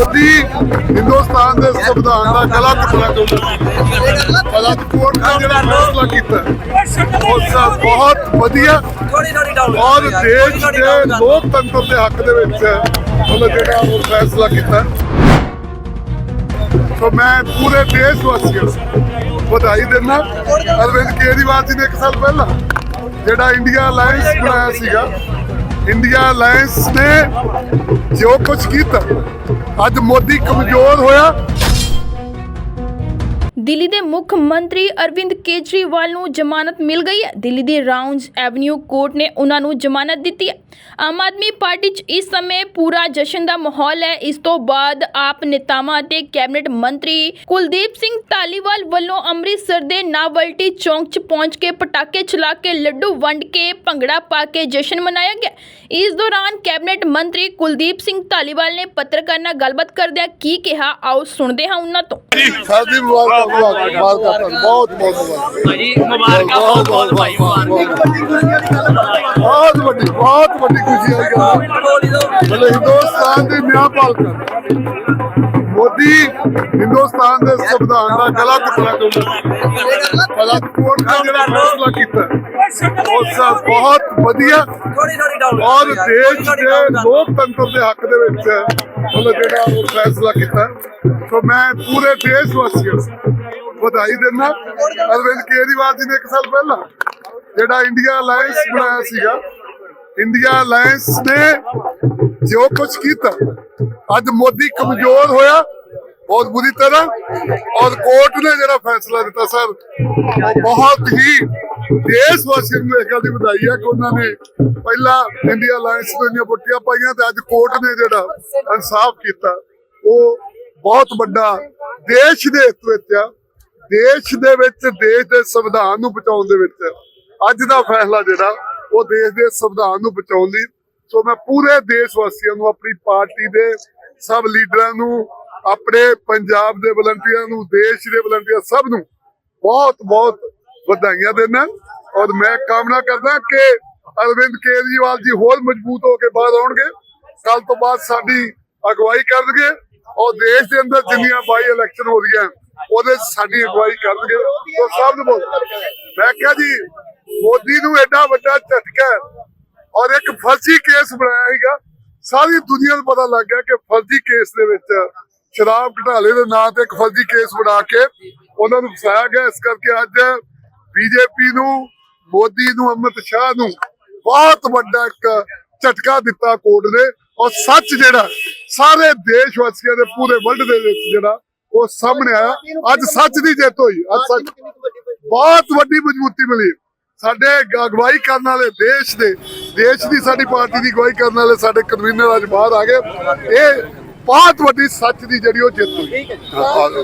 ਮੋਦੀ ਹਿੰਦੁਸਤਾਨ ਦੇ ਸੰਵਿਧਾਨ ਦਾ ਗਲਤ ਗਲਤ ਕੋਰਟ ਨੇ ਜਿਹੜਾ ਫੈਸਲਾ ਕੀਤਾ। ਉਹ ਸਭ ਬਹੁਤ ਵਧੀਆ ਔਰ ਦੇਸ਼ ਦੇ ਲੋਕਤੰਤਰ ਦੇ ਹੱਕ ਦੇ ਵਿੱਚ ਉਹਨੇ ਜਿਹੜਾ ਉਹ ਫੈਸਲਾ ਕੀਤਾ। ਸੋ ਮੈਂ ਪੂਰੇ ਦੇਸ਼ ਵਾਸੀਆਂ ਨੂੰ ਵਧਾਈ ਦਿੰਦਾ। ਅਰਵਿੰਦ ਕੇਜਰੀਵਾਲ ਜੀ ਨੇ ਇੱਕ ਸਾਲ ਪਹਿਲਾਂ ਜਿਹੜਾ ਇੰਡੀਆ ਅਲਾਈਅੰਸ ਬਣਾਇਆ ਸੀਗਾ ਇੰਡੀਆ ਅਲਾਈਅੰਸ ਨੇ ਜੋ ਕੁਝ ਕੀਤਾ ਅੱਜ ਮੋਦੀ ਕਮਜ਼ੋਰ ਹੋਇਆ। ਦਿੱਲੀ ਦੇ ਮੁੱਖ ਮੰਤਰੀ ਅਰਵਿੰਦ ਕੇਜਰੀਵਾਲ ਨੂੰ ਜ਼ਮਾਨਤ ਮਿਲ ਗਈ ਹੈ। ਦਿੱਲੀ ਦੀ ਰਾਉਂਡਸ ਐਵਨਿਊ ਕੋਰਟ ਨੇ ਉਹਨਾਂ ਨੂੰ ਜ਼ਮਾਨਤ ਦਿੱਤੀ ਹੈ। ਆਮ ਆਦਮੀ ਪਾਰਟੀ 'ਚ ਇਸ ਸਮੇਂ ਪੂਰਾ ਜਸ਼ਨ ਦਾ ਮਾਹੌਲ ਹੈ। ਇਸ ਤੋਂ ਬਾਅਦ ਆਪ ਨੇਤਾਵਾਂ ਅਤੇ ਕੈਬਨਿਟ ਮੰਤਰੀ ਕੁਲਦੀਪ ਸਿੰਘ ਧਾਲੀਵਾਲ ਵੱਲੋਂ ਅੰਮ੍ਰਿਤਸਰ ਦੇ ਨਾਵਲਟੀ ਚੌਂਕ 'ਚ ਪਹੁੰਚ ਕੇ ਪਟਾਕੇ ਚਲਾ ਕੇ ਲੱਡੂ ਵੰਡ ਕੇ ਭੰਗੜਾ ਪਾ ਕੇ ਜਸ਼ਨ ਮਨਾਇਆ ਗਿਆ। ਇਸ ਦੌਰਾਨ ਕੈਬਨਿਟ ਮੰਤਰੀ ਕੁਲਦੀਪ ਸਿੰਘ ਧਾਲੀਵਾਲ ਨੇ ਪੱਤਰਕਾਰ ਨਾਲ ਗੱਲਬਾਤ ਕਰਦਿਆਂ ਕੀ ਕਿਹਾ, ਆਓ ਸੁਣਦੇ ਹਾਂ ਉਹਨਾਂ ਤੋਂ। ਸਾਡੀ ਮੁਬਾਰਕਾਂ ਮੁਬਾਰਕਾਂ ਮੁਬਾਰਕਾਂ ਬਹੁਤ ਬਹੁਤ ਮੁਬਾਰਕਾਂ ਭਾਜੀ ਮੁਬਾਰਕਾਂ ਬਹੁਤ ਬਹੁਤ ਭਾਈ ਬਹੁਤ ਵੱਡੀ ਬਹੁਤ ਵੱਡੀ ਖੁਸ਼ੀ ਬੋਲੀ ਦੋ ਮਤਲਬ ਹਿੰਦੁਸਤਾਨ ਦੀ ਨਿਆਂਪਾਲਕਾ ਮੋਦੀ ਹਿੰਦੁਸਤਾਨ ਦੇ ਸੰਵਿਧਾਨ ਦਾ ਗਲਤ ਪ੍ਰਗਟ ਗਲਤ ਕੋਰਟ ਨੇ ਜਿਹੜਾ ਫੈਸਲਾ ਕੀਤਾ। ਉਹ ਸਭ ਬਹੁਤ ਵਧੀਆ। ਔਰ ਦੇਸ਼ ਦੇ ਲੋਕਤੰਤਰ ਦੇ ਹੱਕ ਦੇ ਵਿੱਚ ਉਹਨੇ ਜਿਹੜਾ ਉਹ ਫੈਸਲਾ ਕੀਤਾ। ਸੋ ਮੈਂ ਪੂਰੇ ਦੇਸ਼ ਵਾਸੀਆਂ ਵਧਾਈ ਦਿੰਦਾ। ਅਰਵਿੰਦ ਕੇਜਰੀਵਾਲ ਜੀ ਨੇ ਇੱਕ ਸਾਲ ਪਹਿਲਾਂ ਜਿਹੜਾ ਇੰਡੀਆ ਅਲਾਈਅੰਸ ਬਣਾਇਆ ਸੀਗਾ, ਇੰਡੀਆ ਅਲਾਈਅੰਸ ਨੇ ਜੋ ਕੁਝ ਕੀਤਾ, ਅੱਜ ਮੋਦੀ ਕਮਜ਼ੋਰ ਹੋਇਆ, ਬਹੁਤ ਬੁਰੀ ਤਰ੍ਹਾਂ, ਔਰ ਕੋਰਟ ਨੇ ਜਿਹੜਾ ਫੈਸਲਾ ਦਿੱਤਾ, ਸਰ ਬਹੁਤ ਹੀ ਦੇਸ਼ ਵਾਸੀਆਂ ਨੂੰ ਇਸ ਗੱਲ ਦੀ ਵਧਾਈ ਹੈ ਕਿ ਉਹਨਾਂ ਨੇ ਪਹਿਲਾਂ ਇੰਡੀਆ ਅਲਾਈਅੰਸ ਨੂੰ ਇੰਨੀਆਂ ਵੋਟੀਆਂ ਪਾਈਆਂ ਤੇ ਅੱਜ ਕੋਰਟ ਨੇ ਜਿਹੜਾ ਇਨਸਾਫ ਕੀਤਾ, ਉਹ ਬਹੁਤ ਵੱਡਾ ਦੇਸ਼ ਦੇ ਹਿੱਤ ਵਿੱਚ ਆ। ਦੇਸ਼ ਦੇ ਵਿੱਚ, ਦੇਸ਼ ਦੇ ਸੰਵਿਧਾਨ ਨੂੰ ਬਚਾਉਣ ਦੇ ਵਿੱਚ ਅੱਜ ਦਾ ਫੈਸਲਾ ਜਿਹੜਾ, ਉਹ ਦੇਸ਼ ਦੇ ਸੰਵਿਧਾਨ ਨੂੰ ਬਚਾਉਣ ਲਈ। ਸੋ ਮੈਂ ਪੂਰੇ ਦੇਸ਼ ਵਾਸੀਆਂ ਨੂੰ, ਆਪਣੀ ਪਾਰਟੀ ਦੇ ਸਭ ਲੀਡਰਾਂ ਨੂੰ, ਆਪਣੇ ਪੰਜਾਬ ਦੇ ਵਲੰਟੀਅਰਾਂ ਨੂੰ, ਦੇਸ਼ ਦੇ ਵਲੰਟੀਅਰ ਸਭ ਨੂੰ ਬਹੁਤ ਬਹੁਤ ਵਧਾਈਆਂ ਦਿੰਦਾ। ਔਰ ਮੈਂ ਕਾਮਨਾ ਕਰਦਾ ਕਿ ਅਰਵਿੰਦ ਕੇਜਰੀਵਾਲ ਜੀ ਹੋਰ ਮਜ਼ਬੂਤ ਹੋ ਕੇ ਬਾਹਰ ਆਉਣਗੇ। ਕੱਲ ਤੋਂ ਬਾਅਦ ਸਾਡੀ ਅਗਵਾਈ ਕਰਨਗੇ। ਔਰ ਦੇਸ਼ ਦੇ ਅੰਦਰ ਜਿੰਨੀਆਂ ਬਾਈ ਇਲੈਕਸ਼ਨ ਹੋ ਰਹੀਆਂ ਉਹਦੇ ਸਾਡੀ ਅਗਵਾਈ ਕਰਨਗੇ। ਸੋ ਸਭ ਨੂੰ ਮੈਂ ਕਿਹਾ ਜੀ, ਮੋਦੀ ਨੂੰ ਐਡਾ ਵੱਡਾ ਝਟਕਾ ਔਰ ਇੱਕ ਫਰਜ਼ੀ ਕੇਸ ਬਣਾਇਆ ਸੀਗਾ। ਸਾਰੀ ਦੁਨੀਆ ਨੂੰ ਪਤਾ ਲੱਗ ਗਿਆ ਕਿ ਫਰਜ਼ੀ ਕੇਸ ਦੇ ਵਿੱਚ ਸ਼ਰਾਬ ਘਟਾਲੇ ਦੇ ਨਾਂ ਤੇ ਇੱਕ ਫਰਜ਼ੀ ਕੇਸ ਬਣਾ ਕੇ ਉਹਨਾਂ ਨੂੰ ਫਸਾਇਆ ਗਿਆ। ਇਸ ਕਰਕੇ ਅੱਜ ਬੀਜੇਪੀ ਨੂੰ, ਮੋਦੀ ਨੂੰ ਅਮਿਤ ਸ਼ਾਹ ਨੂੰ ਬਹੁਤ ਵੱਡਾ ਇੱਕ ਝਟਕਾ ਦਿੱਤਾ ਕੋਰਟ ਨੇ। ਔਰ ਸੱਚ ਜਿਹੜਾ, ਸਾਰੇ ਦੇਸ਼ ਵਾਸੀਆਂ ਦੇ ਪੂਰੇ ਵਰਲਡ ਦੇ ਵਿੱਚ ਜਿਹੜਾ ਉਹ ਸਾਹਮਣੇ ਆਇਆ। ਅੱਜ ਸੱਚ ਦੀ ਜਿੱਤ ਹੋਈ। ਅੱਜ ਸੱਚ ਬਹੁਤ ਵੱਡੀ ਮਜ਼ਬੂਤੀ ਮਿਲੀ। ਸਾਡੇ ਅਗਵਾਈ ਕਰਨ ਵਾਲੇ ਦੇਸ਼ ਦੇ ਦੇਸ਼ ਦੀ ਸਾਡੀ ਪਾਰਟੀ ਦੀ ਅਗਵਾਈ ਕਰਨ ਵਾਲੇ ਸਾਡੇ ਕਨਵੀਨਰ ਅੱਜ ਬਾਹਰ ਆ ਗਏ। ਇਹ ਬਹੁਤ ਵੱਡੀ ਸੱਚ ਦੀ ਜਿਹੜੀ ਉਹ ਜਿੱਤ ਹੋਈ।